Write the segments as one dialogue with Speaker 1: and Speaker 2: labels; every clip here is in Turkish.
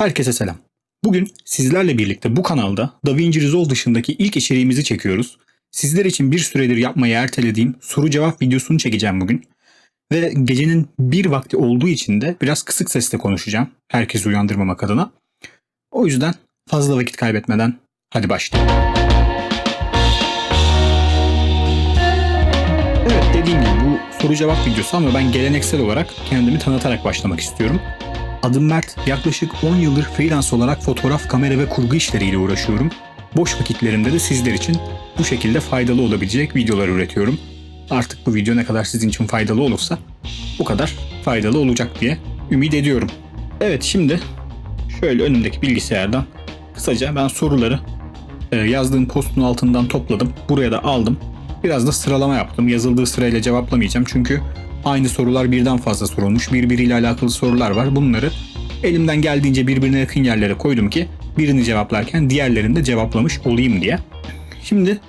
Speaker 1: Herkese selam. Bugün sizlerle birlikte bu kanalda DaVinci Resolve dışındaki ilk içeriğimizi çekiyoruz. Sizler için bir süredir yapmayı ertelediğim soru cevap videosunu çekeceğim bugün. Ve gecenin bir vakti olduğu için de biraz kısık sesle konuşacağım. Herkesi uyandırmamak adına. O yüzden fazla vakit kaybetmeden hadi başlayalım. Evet dediğim gibi bu soru cevap videosu ama ben geleneksel olarak kendimi tanıtarak başlamak istiyorum. Adım Mert. Yaklaşık 10 yıldır freelance olarak fotoğraf, kamera ve kurgu işleriyle uğraşıyorum. Boş vakitlerimde de sizler için bu şekilde faydalı olabilecek videolar üretiyorum. Artık bu video ne kadar sizin için faydalı olursa bu kadar faydalı olacak diye ümit ediyorum. Evet şimdi şöyle önümdeki bilgisayardan kısaca ben soruları e, yazdığım postun altından topladım. Buraya da aldım. Biraz da sıralama yaptım. Yazıldığı sırayla cevaplamayacağım çünkü aynı sorular birden fazla sorulmuş. Birbiriyle alakalı sorular var. Bunları elimden geldiğince birbirine yakın yerlere koydum ki birini cevaplarken diğerlerini de cevaplamış olayım diye. Şimdi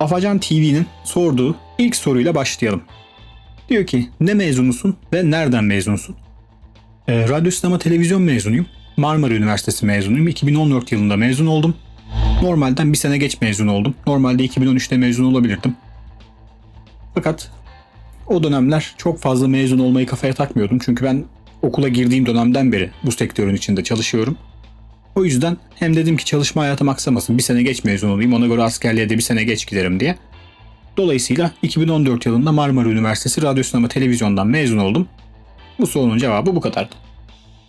Speaker 1: Afacan TV'nin sorduğu ilk soruyla başlayalım. Diyor ki ne mezunusun ve nereden mezunsun? E, radyo sinema televizyon mezunuyum. Marmara Üniversitesi mezunuyum. 2014 yılında mezun oldum. Normalden bir sene geç mezun oldum. Normalde 2013'te mezun olabilirdim. Fakat o dönemler çok fazla mezun olmayı kafaya takmıyordum. Çünkü ben okula girdiğim dönemden beri bu sektörün içinde çalışıyorum. O yüzden hem dedim ki çalışma hayatım aksamasın bir sene geç mezun olayım ona göre askerliğe de bir sene geç giderim diye. Dolayısıyla 2014 yılında Marmara Üniversitesi Radyo Sinema Televizyon'dan mezun oldum. Bu sorunun cevabı bu kadardı.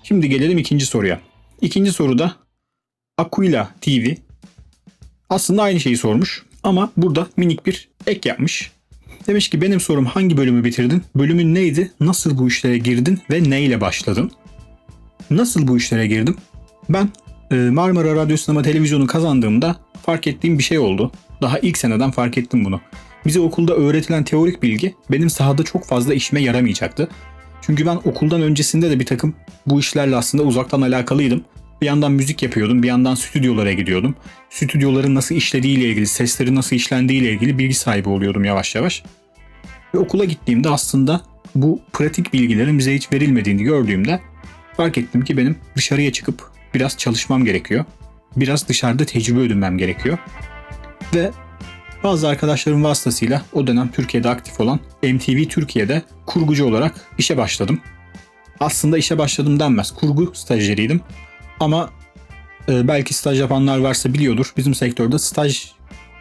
Speaker 1: Şimdi gelelim ikinci soruya. İkinci soruda Aquila TV aslında aynı şeyi sormuş ama burada minik bir ek yapmış. Demiş ki benim sorum hangi bölümü bitirdin? Bölümün neydi? Nasıl bu işlere girdin ve neyle başladın? Nasıl bu işlere girdim? Ben e, Marmara Radyo Sinema Televizyonu kazandığımda fark ettiğim bir şey oldu. Daha ilk seneden fark ettim bunu. Bize okulda öğretilen teorik bilgi benim sahada çok fazla işime yaramayacaktı. Çünkü ben okuldan öncesinde de bir takım bu işlerle aslında uzaktan alakalıydım. Bir yandan müzik yapıyordum, bir yandan stüdyolara gidiyordum. Stüdyoların nasıl işlediğiyle ilgili, sesleri nasıl işlendiğiyle ilgili bilgi sahibi oluyordum yavaş yavaş. Ve okula gittiğimde aslında bu pratik bilgilerin bize hiç verilmediğini gördüğümde fark ettim ki benim dışarıya çıkıp biraz çalışmam gerekiyor. Biraz dışarıda tecrübe edinmem gerekiyor. Ve bazı arkadaşlarım vasıtasıyla o dönem Türkiye'de aktif olan MTV Türkiye'de kurgucu olarak işe başladım. Aslında işe başladım denmez. Kurgu stajyeriydim. Ama e, belki staj yapanlar varsa biliyordur. Bizim sektörde staj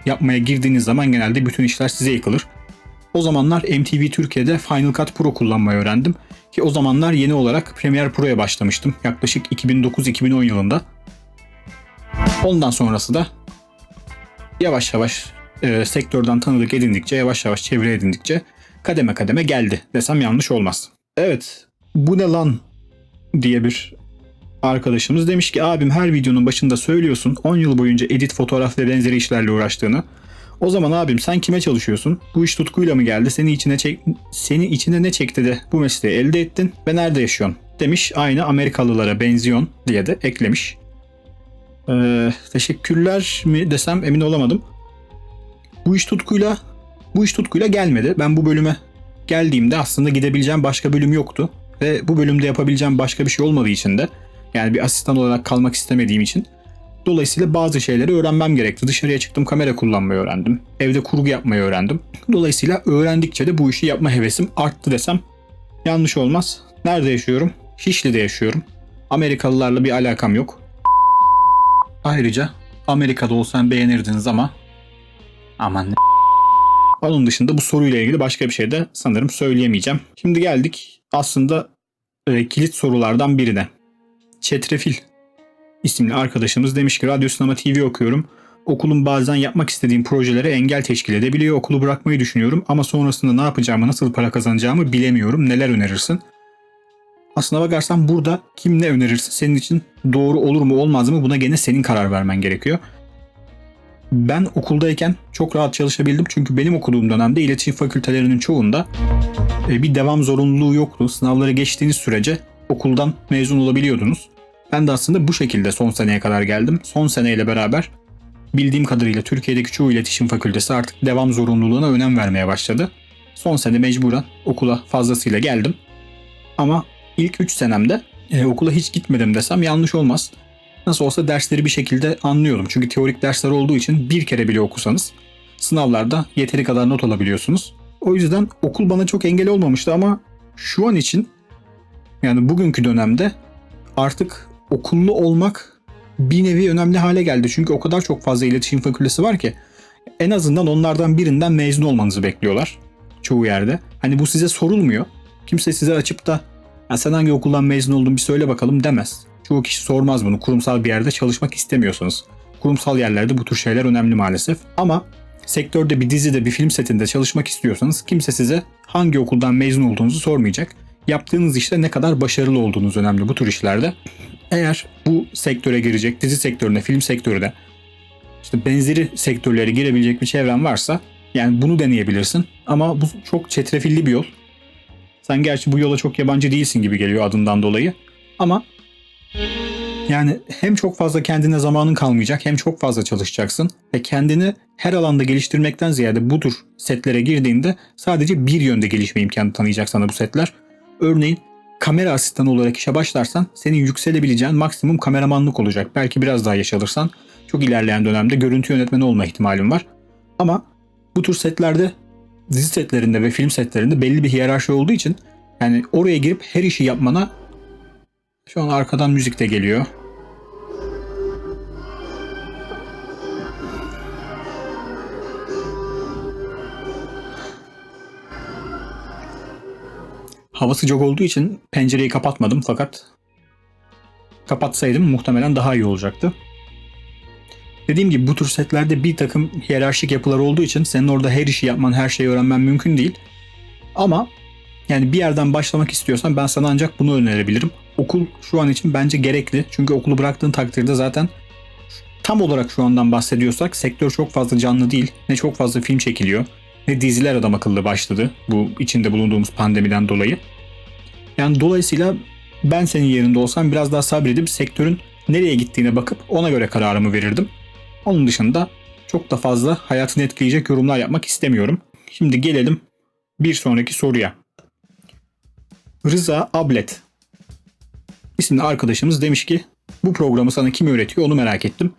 Speaker 1: yapmaya girdiğiniz zaman genelde bütün işler size yıkılır. O zamanlar MTV Türkiye'de Final Cut Pro kullanmayı öğrendim. Ki o zamanlar yeni olarak Premiere Pro'ya başlamıştım. Yaklaşık 2009-2010 yılında. Ondan sonrası da yavaş yavaş e, sektörden tanıdık edindikçe, yavaş yavaş çevre edindikçe kademe kademe geldi desem yanlış olmaz. Evet, bu ne lan diye bir arkadaşımız demiş ki abim her videonun başında söylüyorsun 10 yıl boyunca edit, fotoğraf ve benzeri işlerle uğraştığını. O zaman abim sen kime çalışıyorsun? Bu iş tutkuyla mı geldi? Seni içine çek seni içine ne çekti de bu mesleği elde ettin ve nerede yaşıyorsun? Demiş aynı Amerikalılara benziyon diye de eklemiş. Ee, teşekkürler mi desem emin olamadım. Bu iş tutkuyla bu iş tutkuyla gelmedi. Ben bu bölüme geldiğimde aslında gidebileceğim başka bölüm yoktu ve bu bölümde yapabileceğim başka bir şey olmadığı için de yani bir asistan olarak kalmak istemediğim için Dolayısıyla bazı şeyleri öğrenmem gerekti. Dışarıya çıktım kamera kullanmayı öğrendim. Evde kurgu yapmayı öğrendim. Dolayısıyla öğrendikçe de bu işi yapma hevesim arttı desem yanlış olmaz. Nerede yaşıyorum? Şişli'de yaşıyorum. Amerikalılarla bir alakam yok. Ayrıca Amerika'da olsam beğenirdiniz ama aman ne onun dışında bu soruyla ilgili başka bir şey de sanırım söyleyemeyeceğim. Şimdi geldik aslında e, kilit sorulardan birine. Çetrefil isimli arkadaşımız demiş ki Radyo Sinema TV okuyorum. Okulum bazen yapmak istediğim projelere engel teşkil edebiliyor. Okulu bırakmayı düşünüyorum ama sonrasında ne yapacağımı, nasıl para kazanacağımı bilemiyorum. Neler önerirsin? Aslına bakarsan burada kim ne önerirse senin için doğru olur mu olmaz mı buna gene senin karar vermen gerekiyor. Ben okuldayken çok rahat çalışabildim çünkü benim okuduğum dönemde iletişim fakültelerinin çoğunda e, bir devam zorunluluğu yoktu. Sınavları geçtiğiniz sürece okuldan mezun olabiliyordunuz. Ben de aslında bu şekilde son seneye kadar geldim. Son seneyle beraber bildiğim kadarıyla Türkiye'deki çoğu iletişim fakültesi artık devam zorunluluğuna önem vermeye başladı. Son sene mecburen okula fazlasıyla geldim. Ama ilk 3 senemde e, okula hiç gitmedim desem yanlış olmaz. Nasıl olsa dersleri bir şekilde anlıyorum. Çünkü teorik dersler olduğu için bir kere bile okusanız sınavlarda yeteri kadar not alabiliyorsunuz. O yüzden okul bana çok engel olmamıştı ama şu an için yani bugünkü dönemde artık okullu olmak bir nevi önemli hale geldi. Çünkü o kadar çok fazla iletişim fakültesi var ki en azından onlardan birinden mezun olmanızı bekliyorlar çoğu yerde. Hani bu size sorulmuyor. Kimse size açıp da "Ya sen hangi okuldan mezun oldun bir söyle bakalım demez. Çoğu kişi sormaz bunu kurumsal bir yerde çalışmak istemiyorsanız. Kurumsal yerlerde bu tür şeyler önemli maalesef. Ama sektörde bir dizide bir film setinde çalışmak istiyorsanız kimse size hangi okuldan mezun olduğunuzu sormayacak. Yaptığınız işte ne kadar başarılı olduğunuz önemli bu tür işlerde. Eğer bu sektöre girecek, dizi sektörüne, film sektörüne, işte benzeri sektörlere girebilecek bir çevren varsa yani bunu deneyebilirsin. Ama bu çok çetrefilli bir yol. Sen gerçi bu yola çok yabancı değilsin gibi geliyor adından dolayı. Ama yani hem çok fazla kendine zamanın kalmayacak hem çok fazla çalışacaksın ve kendini her alanda geliştirmekten ziyade bu tür setlere girdiğinde sadece bir yönde gelişme imkanı tanıyacak sana bu setler. Örneğin kamera asistanı olarak işe başlarsan senin yükselebileceğin maksimum kameramanlık olacak. Belki biraz daha yaş alırsan çok ilerleyen dönemde görüntü yönetmeni olma ihtimalin var. Ama bu tür setlerde dizi setlerinde ve film setlerinde belli bir hiyerarşi olduğu için yani oraya girip her işi yapmana şu an arkadan müzik de geliyor. Hava sıcak olduğu için pencereyi kapatmadım fakat kapatsaydım muhtemelen daha iyi olacaktı. Dediğim gibi bu tür setlerde bir takım hiyerarşik yapılar olduğu için senin orada her işi yapman, her şeyi öğrenmen mümkün değil. Ama yani bir yerden başlamak istiyorsan ben sana ancak bunu önerebilirim. Okul şu an için bence gerekli. Çünkü okulu bıraktığın takdirde zaten tam olarak şu andan bahsediyorsak sektör çok fazla canlı değil. Ne çok fazla film çekiliyor. Ne diziler adam akıllı başladı bu içinde bulunduğumuz pandemiden dolayı. Yani dolayısıyla ben senin yerinde olsam biraz daha sabredip sektörün nereye gittiğine bakıp ona göre kararımı verirdim. Onun dışında çok da fazla hayatını etkileyecek yorumlar yapmak istemiyorum. Şimdi gelelim bir sonraki soruya. Rıza Ablet isimli arkadaşımız demiş ki bu programı sana kim öğretiyor onu merak ettim.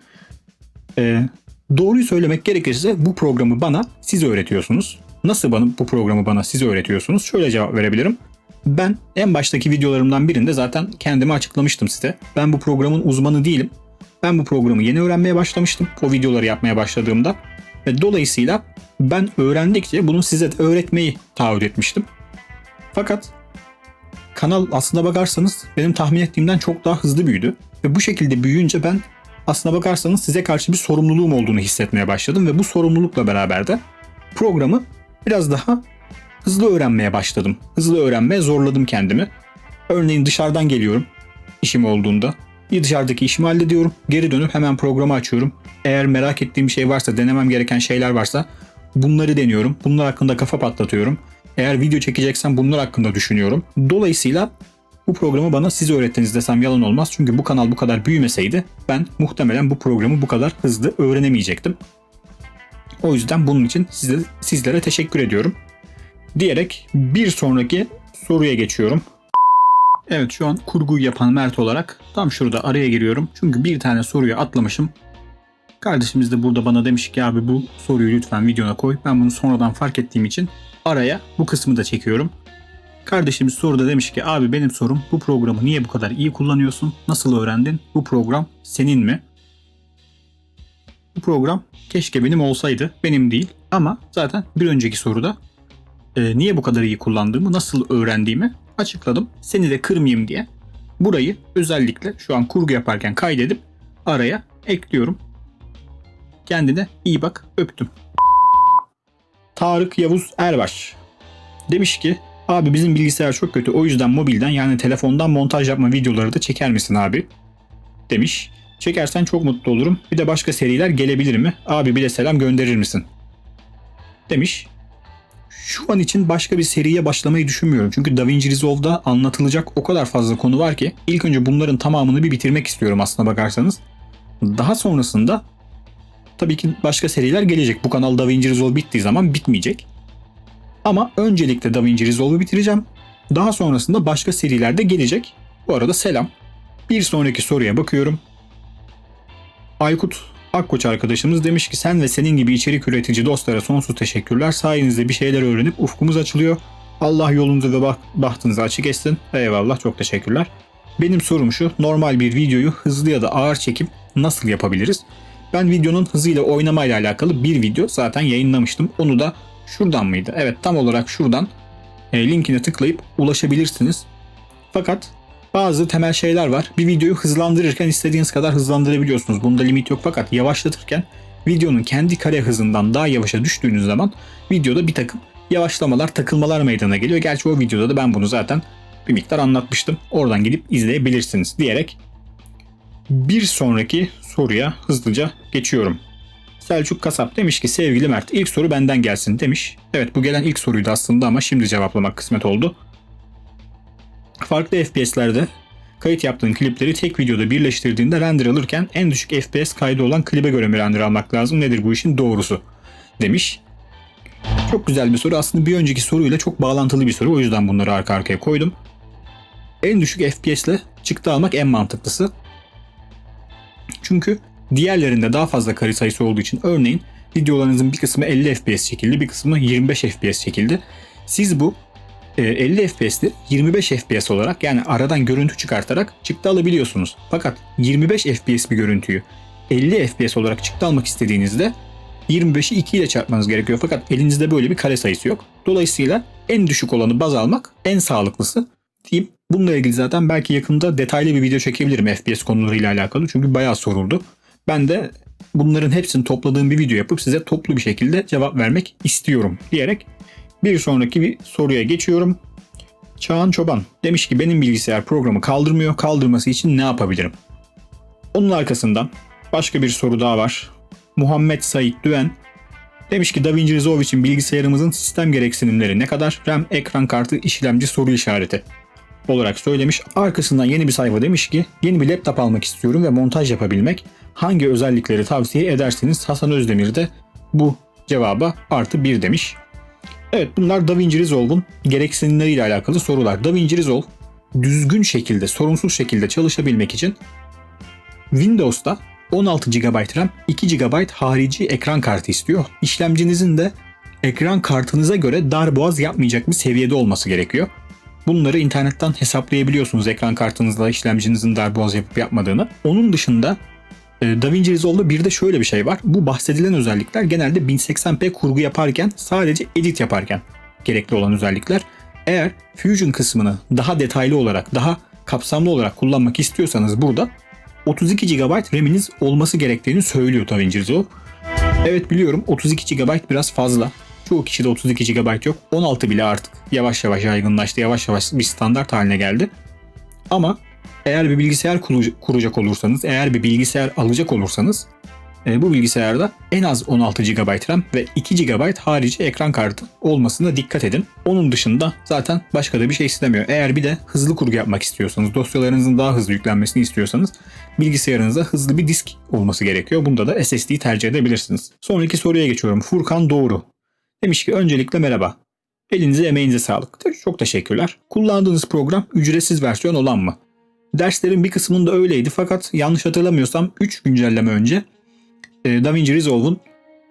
Speaker 1: Ee, doğruyu söylemek gerekirse bu programı bana siz öğretiyorsunuz. Nasıl bana, bu programı bana siz öğretiyorsunuz? Şöyle cevap verebilirim. Ben en baştaki videolarımdan birinde zaten kendimi açıklamıştım size. Ben bu programın uzmanı değilim. Ben bu programı yeni öğrenmeye başlamıştım. O videoları yapmaya başladığımda. Ve dolayısıyla ben öğrendikçe bunu size öğretmeyi taahhüt etmiştim. Fakat kanal aslına bakarsanız benim tahmin ettiğimden çok daha hızlı büyüdü. Ve bu şekilde büyüyünce ben aslına bakarsanız size karşı bir sorumluluğum olduğunu hissetmeye başladım. Ve bu sorumlulukla beraber de programı biraz daha hızlı öğrenmeye başladım. Hızlı öğrenmeye zorladım kendimi. Örneğin dışarıdan geliyorum işim olduğunda. Bir dışarıdaki işimi hallediyorum. Geri dönüp hemen programı açıyorum. Eğer merak ettiğim bir şey varsa, denemem gereken şeyler varsa bunları deniyorum. Bunlar hakkında kafa patlatıyorum. Eğer video çekeceksem bunlar hakkında düşünüyorum. Dolayısıyla bu programı bana siz öğrettiniz desem yalan olmaz. Çünkü bu kanal bu kadar büyümeseydi ben muhtemelen bu programı bu kadar hızlı öğrenemeyecektim. O yüzden bunun için size, sizlere teşekkür ediyorum. Diyerek bir sonraki soruya geçiyorum. Evet şu an kurguyu yapan Mert olarak tam şurada araya giriyorum. Çünkü bir tane soruyu atlamışım. Kardeşimiz de burada bana demiş ki abi bu soruyu lütfen videona koy. Ben bunu sonradan fark ettiğim için araya bu kısmı da çekiyorum. Kardeşimiz soruda demiş ki abi benim sorum bu programı niye bu kadar iyi kullanıyorsun? Nasıl öğrendin? Bu program senin mi? Bu program keşke benim olsaydı. Benim değil. Ama zaten bir önceki soruda e, niye bu kadar iyi kullandığımı, nasıl öğrendiğimi açıkladım. Seni de kırmayayım diye. Burayı özellikle şu an kurgu yaparken kaydedip araya ekliyorum. Kendine iyi bak öptüm. Tarık Yavuz Erbaş demiş ki abi bizim bilgisayar çok kötü o yüzden mobilden yani telefondan montaj yapma videoları da çeker misin abi demiş. Çekersen çok mutlu olurum. Bir de başka seriler gelebilir mi? Abi bir de selam gönderir misin? Demiş şu an için başka bir seriye başlamayı düşünmüyorum. Çünkü DaVinci Resolve'da anlatılacak o kadar fazla konu var ki ilk önce bunların tamamını bir bitirmek istiyorum aslına bakarsanız. Daha sonrasında tabii ki başka seriler gelecek. Bu kanal DaVinci Resolve bittiği zaman bitmeyecek. Ama öncelikle DaVinci Resolve'u bitireceğim. Daha sonrasında başka seriler de gelecek. Bu arada selam. Bir sonraki soruya bakıyorum. Aykut Akkoç arkadaşımız demiş ki sen ve senin gibi içerik üretici dostlara sonsuz teşekkürler. Sayenizde bir şeyler öğrenip ufkumuz açılıyor. Allah yolunuzu ve bahtınızı açık etsin. Eyvallah çok teşekkürler. Benim sorum şu. Normal bir videoyu hızlı ya da ağır çekim nasıl yapabiliriz? Ben videonun hızıyla oynamayla alakalı bir video zaten yayınlamıştım. Onu da şuradan mıydı? Evet tam olarak şuradan e, linkine tıklayıp ulaşabilirsiniz. Fakat bazı temel şeyler var. Bir videoyu hızlandırırken istediğiniz kadar hızlandırabiliyorsunuz. Bunda limit yok fakat yavaşlatırken videonun kendi kare hızından daha yavaşa düştüğünüz zaman videoda bir takım yavaşlamalar, takılmalar meydana geliyor. Gerçi o videoda da ben bunu zaten bir miktar anlatmıştım. Oradan gidip izleyebilirsiniz diyerek bir sonraki soruya hızlıca geçiyorum. Selçuk Kasap demiş ki sevgili Mert ilk soru benden gelsin demiş. Evet bu gelen ilk soruydu aslında ama şimdi cevaplamak kısmet oldu. Farklı FPS'lerde kayıt yaptığın klipleri tek videoda birleştirdiğinde render alırken en düşük FPS kaydı olan klibe göre mi render almak lazım? Nedir bu işin doğrusu? Demiş. Çok güzel bir soru. Aslında bir önceki soruyla çok bağlantılı bir soru. O yüzden bunları arka arkaya koydum. En düşük FPS ile çıktı almak en mantıklısı. Çünkü diğerlerinde daha fazla kare sayısı olduğu için örneğin videolarınızın bir kısmı 50 FPS çekildi, bir kısmı 25 FPS çekildi. Siz bu 50 FPS'li 25 FPS olarak yani aradan görüntü çıkartarak çıktı alabiliyorsunuz. Fakat 25 FPS bir görüntüyü 50 FPS olarak çıktı almak istediğinizde 25'i 2 ile çarpmanız gerekiyor. Fakat elinizde böyle bir kare sayısı yok. Dolayısıyla en düşük olanı baz almak en sağlıklısı diyeyim. Bununla ilgili zaten belki yakında detaylı bir video çekebilirim FPS konularıyla alakalı. Çünkü bayağı soruldu. Ben de bunların hepsini topladığım bir video yapıp size toplu bir şekilde cevap vermek istiyorum diyerek bir sonraki bir soruya geçiyorum. Çağan Çoban demiş ki benim bilgisayar programı kaldırmıyor. Kaldırması için ne yapabilirim? Onun arkasından başka bir soru daha var. Muhammed Sait Düven demiş ki DaVinci Resolve için bilgisayarımızın sistem gereksinimleri ne kadar? RAM, ekran kartı, işlemci soru işareti olarak söylemiş. Arkasından yeni bir sayfa demiş ki yeni bir laptop almak istiyorum ve montaj yapabilmek. Hangi özellikleri tavsiye edersiniz? Hasan Özdemir de bu cevaba artı bir demiş. Evet bunlar DaVinci Resolve'un gereksinimleriyle alakalı sorular. DaVinci Resolve düzgün şekilde, sorunsuz şekilde çalışabilmek için Windows'ta 16 GB RAM, 2 GB harici ekran kartı istiyor. İşlemcinizin de ekran kartınıza göre darboğaz yapmayacak bir seviyede olması gerekiyor. Bunları internetten hesaplayabiliyorsunuz ekran kartınızla işlemcinizin darboğaz yapıp yapmadığını. Onun dışında DaVinci Resolve'da bir de şöyle bir şey var. Bu bahsedilen özellikler genelde 1080p kurgu yaparken sadece edit yaparken gerekli olan özellikler. Eğer Fusion kısmını daha detaylı olarak, daha kapsamlı olarak kullanmak istiyorsanız burada 32 GB RAM'iniz olması gerektiğini söylüyor DaVinci Resolve. Evet biliyorum 32 GB biraz fazla. Çoğu kişide 32 GB yok. 16 bile artık yavaş yavaş yaygınlaştı. Yavaş yavaş bir standart haline geldi. Ama eğer bir bilgisayar kuracak olursanız, eğer bir bilgisayar alacak olursanız e, bu bilgisayarda en az 16 GB RAM ve 2 GB harici ekran kartı olmasına dikkat edin. Onun dışında zaten başka da bir şey istemiyor. Eğer bir de hızlı kurgu yapmak istiyorsanız, dosyalarınızın daha hızlı yüklenmesini istiyorsanız bilgisayarınızda hızlı bir disk olması gerekiyor. Bunda da SSD'yi tercih edebilirsiniz. Sonraki soruya geçiyorum. Furkan Doğru. Demiş ki öncelikle merhaba. Elinize emeğinize sağlık. Çok teşekkürler. Kullandığınız program ücretsiz versiyon olan mı? Derslerin bir kısmında öyleydi fakat yanlış hatırlamıyorsam 3 güncelleme önce e, DaVinci Resolve'un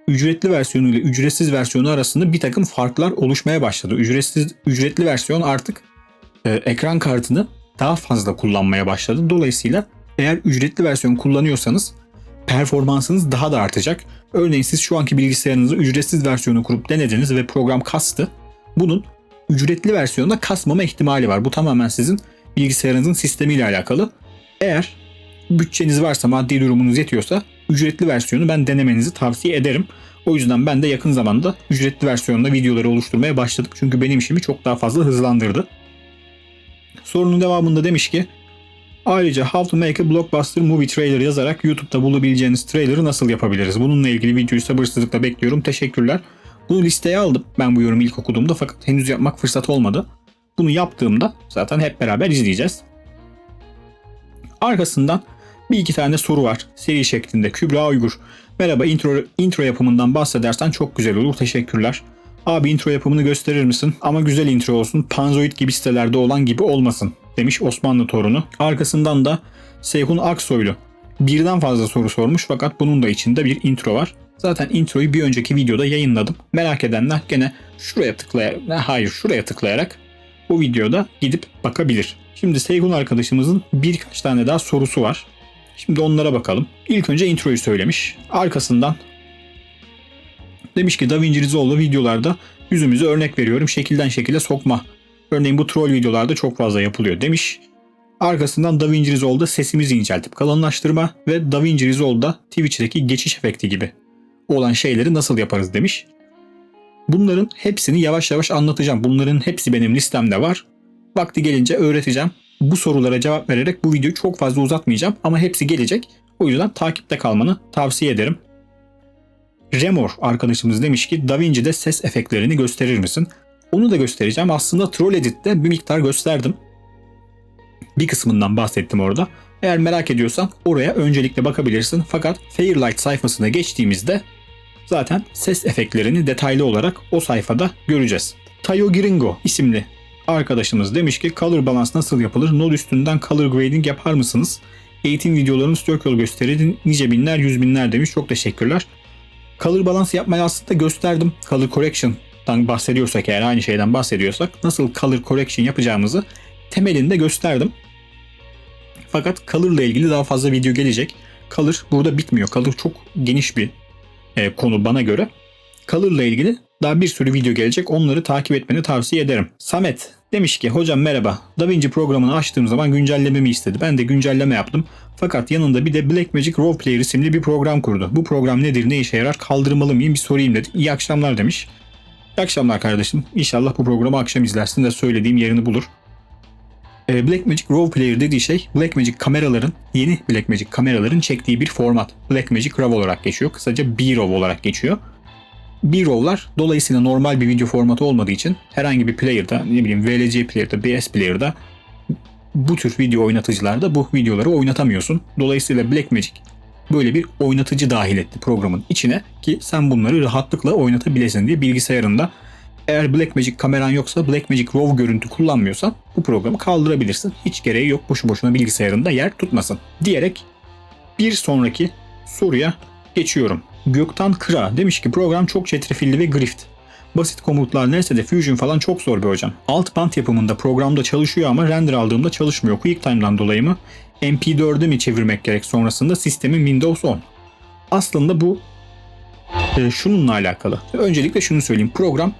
Speaker 1: ücretli versiyonu ile ücretsiz versiyonu arasında bir takım farklar oluşmaya başladı. Ücretsiz ücretli versiyon artık e, ekran kartını daha fazla kullanmaya başladı. Dolayısıyla eğer ücretli versiyon kullanıyorsanız performansınız daha da artacak. Örneğin siz şu anki bilgisayarınızı ücretsiz versiyonu kurup denediniz ve program kastı. Bunun ücretli versiyonda kasmama ihtimali var. Bu tamamen sizin bilgisayarınızın sistemiyle alakalı. Eğer bütçeniz varsa, maddi durumunuz yetiyorsa ücretli versiyonu ben denemenizi tavsiye ederim. O yüzden ben de yakın zamanda ücretli versiyonda videoları oluşturmaya başladım. Çünkü benim işimi çok daha fazla hızlandırdı. Sorunun devamında demiş ki Ayrıca How to Make a Blockbuster Movie Trailer yazarak YouTube'da bulabileceğiniz trailer'ı nasıl yapabiliriz? Bununla ilgili videoyu sabırsızlıkla bekliyorum. Teşekkürler. Bunu listeye aldım ben bu yorumu ilk okuduğumda fakat henüz yapmak fırsatı olmadı. Bunu yaptığımda zaten hep beraber izleyeceğiz. Arkasından bir iki tane soru var seri şeklinde. Kübra Uygur. Merhaba intro, intro yapımından bahsedersen çok güzel olur. Teşekkürler. Abi intro yapımını gösterir misin? Ama güzel intro olsun. Panzoid gibi sitelerde olan gibi olmasın demiş Osmanlı torunu. Arkasından da Seyhun Aksoylu birden fazla soru sormuş fakat bunun da içinde bir intro var. Zaten introyu bir önceki videoda yayınladım. Merak edenler gene şuraya tıklayarak, hayır şuraya tıklayarak bu videoda gidip bakabilir. Şimdi Seyhun arkadaşımızın birkaç tane daha sorusu var. Şimdi onlara bakalım. İlk önce introyu söylemiş. Arkasından demiş ki DaVinci Resolve'da videolarda yüzümüzü örnek veriyorum şekilden şekile sokma. Örneğin bu troll videolarda çok fazla yapılıyor demiş. Arkasından DaVinci Resolve'da sesimizi inceltip kalınlaştırma ve DaVinci Resolve'da Twitch'teki geçiş efekti gibi olan şeyleri nasıl yaparız demiş. Bunların hepsini yavaş yavaş anlatacağım. Bunların hepsi benim listemde var. Vakti gelince öğreteceğim. Bu sorulara cevap vererek bu videoyu çok fazla uzatmayacağım ama hepsi gelecek. O yüzden takipte kalmanı tavsiye ederim. Remor arkadaşımız demiş ki DaVinci'de ses efektlerini gösterir misin? Onu da göstereceğim. Aslında Troll Edit'te bir miktar gösterdim. Bir kısmından bahsettim orada. Eğer merak ediyorsan oraya öncelikle bakabilirsin. Fakat Fairlight sayfasına geçtiğimizde zaten ses efektlerini detaylı olarak o sayfada göreceğiz. Tayo Gringo isimli arkadaşımız demiş ki color balance nasıl yapılır? Node üstünden color grading yapar mısınız? Eğitim videolarınız çok yol gösterildi. Nice binler, yüz binler demiş. Çok teşekkürler. Color balance yapmayı aslında gösterdim. Color correction'dan bahsediyorsak eğer aynı şeyden bahsediyorsak nasıl color correction yapacağımızı temelinde gösterdim. Fakat Color ile ilgili daha fazla video gelecek. Color burada bitmiyor. Color çok geniş bir e, konu bana göre. İle ilgili daha bir sürü video gelecek. Onları takip etmeni tavsiye ederim. Samet demiş ki hocam merhaba. DaVinci programını açtığım zaman güncellememi istedi. Ben de güncelleme yaptım. Fakat yanında bir de Blackmagic Raw Player isimli bir program kurdu. Bu program nedir, ne işe yarar, kaldırmalı mıyım bir sorayım dedi. İyi akşamlar demiş. İyi akşamlar kardeşim. İnşallah bu programı akşam izlersin de söylediğim yerini bulur. E, Blackmagic Raw Player dediği şey Blackmagic kameraların, yeni Blackmagic kameraların çektiği bir format. Blackmagic RAW olarak geçiyor. Kısaca B-RAW olarak geçiyor. B-RAW'lar dolayısıyla normal bir video formatı olmadığı için herhangi bir player'da, ne bileyim VLC player'da, BS player'da bu tür video oynatıcılarda bu videoları oynatamıyorsun. Dolayısıyla Blackmagic böyle bir oynatıcı dahil etti programın içine ki sen bunları rahatlıkla oynatabilesin diye bilgisayarında eğer Blackmagic kameran yoksa Blackmagic RAW görüntü kullanmıyorsan bu programı kaldırabilirsin. Hiç gereği yok boşu boşuna bilgisayarında yer tutmasın. Diyerek bir sonraki soruya geçiyorum. Göktan Kıra demiş ki program çok çetrefilli ve grift. Basit komutlar neyse de Fusion falan çok zor bir hocam. Alt band yapımında programda çalışıyor ama render aldığımda çalışmıyor. QuickTime'dan dolayı mı? MP4'e mi çevirmek gerek sonrasında sistemin Windows 10. Aslında bu e, şununla alakalı. Öncelikle şunu söyleyeyim. Program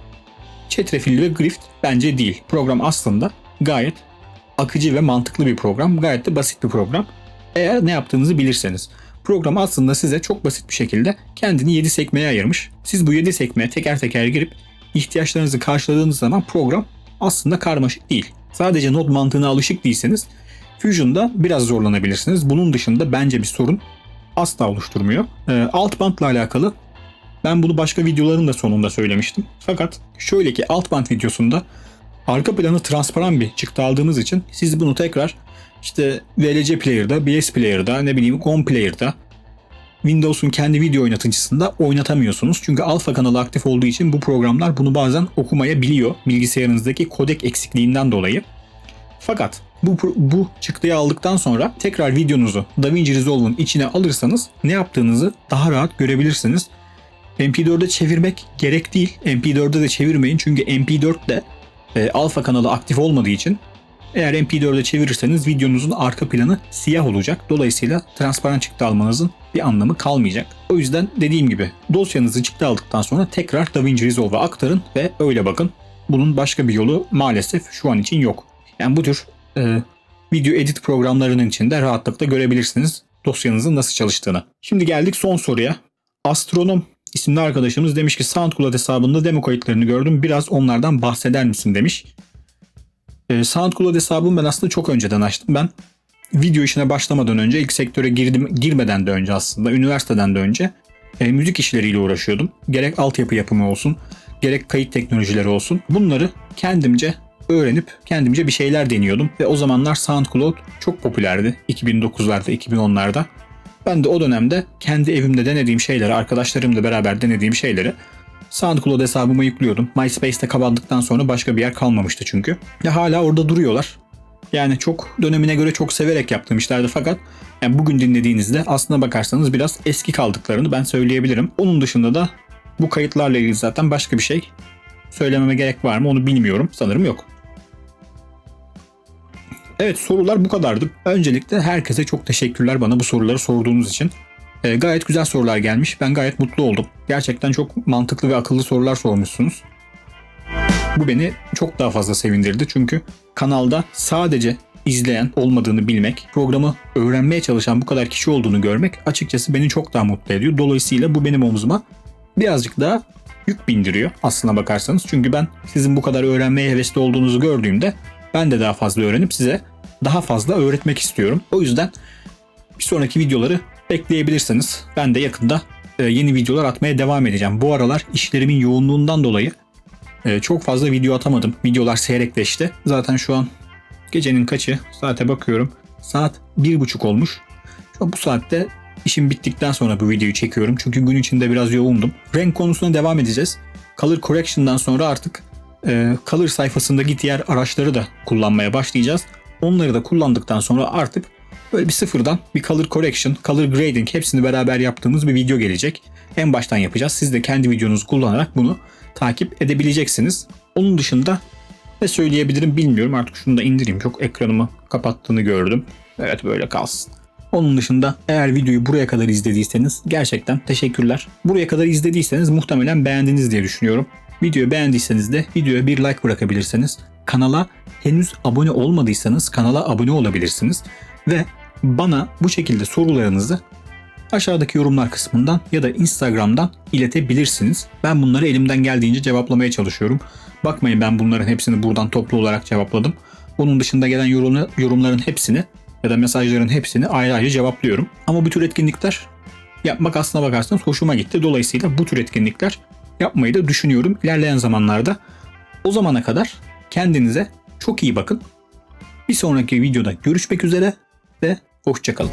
Speaker 1: çetrefilli ve grift bence değil. Program aslında gayet akıcı ve mantıklı bir program. Gayet de basit bir program. Eğer ne yaptığınızı bilirseniz. Program aslında size çok basit bir şekilde kendini 7 sekmeye ayırmış. Siz bu 7 sekmeye teker teker girip ihtiyaçlarınızı karşıladığınız zaman program aslında karmaşık değil. Sadece node mantığına alışık değilseniz Fusion'da biraz zorlanabilirsiniz. Bunun dışında bence bir sorun asla oluşturmuyor. Ee, alt bantla alakalı ben bunu başka videoların da sonunda söylemiştim. Fakat şöyle ki alt band videosunda arka planı transparan bir çıktı aldığınız için siz bunu tekrar işte VLC Player'da, BS Player'da, ne bileyim Com Player'da Windows'un kendi video oynatıcısında oynatamıyorsunuz. Çünkü alfa kanalı aktif olduğu için bu programlar bunu bazen okumayabiliyor bilgisayarınızdaki kodek eksikliğinden dolayı. Fakat bu, bu çıktıyı aldıktan sonra tekrar videonuzu DaVinci Resolve'un içine alırsanız ne yaptığınızı daha rahat görebilirsiniz. MP4'e çevirmek gerek değil. MP4'e de çevirmeyin çünkü MP4'de e, alfa kanalı aktif olmadığı için eğer MP4'e çevirirseniz videonuzun arka planı siyah olacak. Dolayısıyla transparan çıktı almanızın bir anlamı kalmayacak. O yüzden dediğim gibi dosyanızı çıktı aldıktan sonra tekrar DaVinci Resolve'a aktarın ve öyle bakın. Bunun başka bir yolu maalesef şu an için yok. Yani bu tür e, video edit programlarının içinde rahatlıkla görebilirsiniz dosyanızın nasıl çalıştığını. Şimdi geldik son soruya. Astronom isimli arkadaşımız demiş ki SoundCloud hesabında demo kayıtlarını gördüm. Biraz onlardan bahseder misin demiş. E, SoundCloud hesabımı ben aslında çok önceden açtım. Ben video işine başlamadan önce ilk sektöre girdim girmeden de önce aslında üniversiteden de önce e, müzik işleriyle uğraşıyordum. Gerek altyapı yapımı olsun, gerek kayıt teknolojileri olsun. Bunları kendimce öğrenip kendimce bir şeyler deniyordum ve o zamanlar SoundCloud çok popülerdi 2009'larda, 2010'larda. Ben de o dönemde kendi evimde denediğim şeyleri, arkadaşlarımla beraber denediğim şeyleri SoundCloud hesabıma yüklüyordum. MySpace'te kapandıktan sonra başka bir yer kalmamıştı çünkü. Ya hala orada duruyorlar. Yani çok dönemine göre çok severek yaptığım işlerdi fakat yani bugün dinlediğinizde aslına bakarsanız biraz eski kaldıklarını ben söyleyebilirim. Onun dışında da bu kayıtlarla ilgili zaten başka bir şey söylememe gerek var mı onu bilmiyorum. Sanırım yok. Evet sorular bu kadardı. Öncelikle herkese çok teşekkürler bana bu soruları sorduğunuz için. Ee, gayet güzel sorular gelmiş. Ben gayet mutlu oldum. Gerçekten çok mantıklı ve akıllı sorular sormuşsunuz. Bu beni çok daha fazla sevindirdi çünkü kanalda sadece izleyen olmadığını bilmek, programı öğrenmeye çalışan bu kadar kişi olduğunu görmek açıkçası beni çok daha mutlu ediyor. Dolayısıyla bu benim omzuma birazcık daha yük bindiriyor aslına bakarsanız. Çünkü ben sizin bu kadar öğrenmeye hevesli olduğunuzu gördüğümde ben de daha fazla öğrenip size daha fazla öğretmek istiyorum. O yüzden bir sonraki videoları bekleyebilirsiniz. Ben de yakında e, yeni videolar atmaya devam edeceğim. Bu aralar işlerimin yoğunluğundan dolayı e, çok fazla video atamadım. Videolar seyrekleşti. Zaten şu an gecenin kaçı? Saate bakıyorum. Saat bir buçuk olmuş. Şu an bu saatte işim bittikten sonra bu videoyu çekiyorum. Çünkü gün içinde biraz yoğundum. Renk konusuna devam edeceğiz. Color Correction'dan sonra artık e, Color sayfasındaki diğer araçları da kullanmaya başlayacağız. Onları da kullandıktan sonra artık böyle bir sıfırdan bir Color Correction, Color Grading hepsini beraber yaptığımız bir video gelecek. En baştan yapacağız. Siz de kendi videonuzu kullanarak bunu takip edebileceksiniz. Onun dışında ne söyleyebilirim bilmiyorum. Artık şunu da indireyim. Çok ekranımı kapattığını gördüm. Evet böyle kalsın. Onun dışında eğer videoyu buraya kadar izlediyseniz gerçekten teşekkürler. Buraya kadar izlediyseniz muhtemelen beğendiniz diye düşünüyorum. Videoyu beğendiyseniz de videoya bir like bırakabilirsiniz. Kanala henüz abone olmadıysanız kanala abone olabilirsiniz. Ve bana bu şekilde sorularınızı aşağıdaki yorumlar kısmından ya da Instagram'dan iletebilirsiniz. Ben bunları elimden geldiğince cevaplamaya çalışıyorum. Bakmayın ben bunların hepsini buradan toplu olarak cevapladım. Onun dışında gelen yorum- yorumların hepsini ya da mesajların hepsini ayrı ayrı cevaplıyorum. Ama bu tür etkinlikler yapmak aslına bakarsanız hoşuma gitti. Dolayısıyla bu tür etkinlikler yapmayı da düşünüyorum ilerleyen zamanlarda. O zamana kadar kendinize çok iyi bakın. Bir sonraki videoda görüşmek üzere ve hoşçakalın.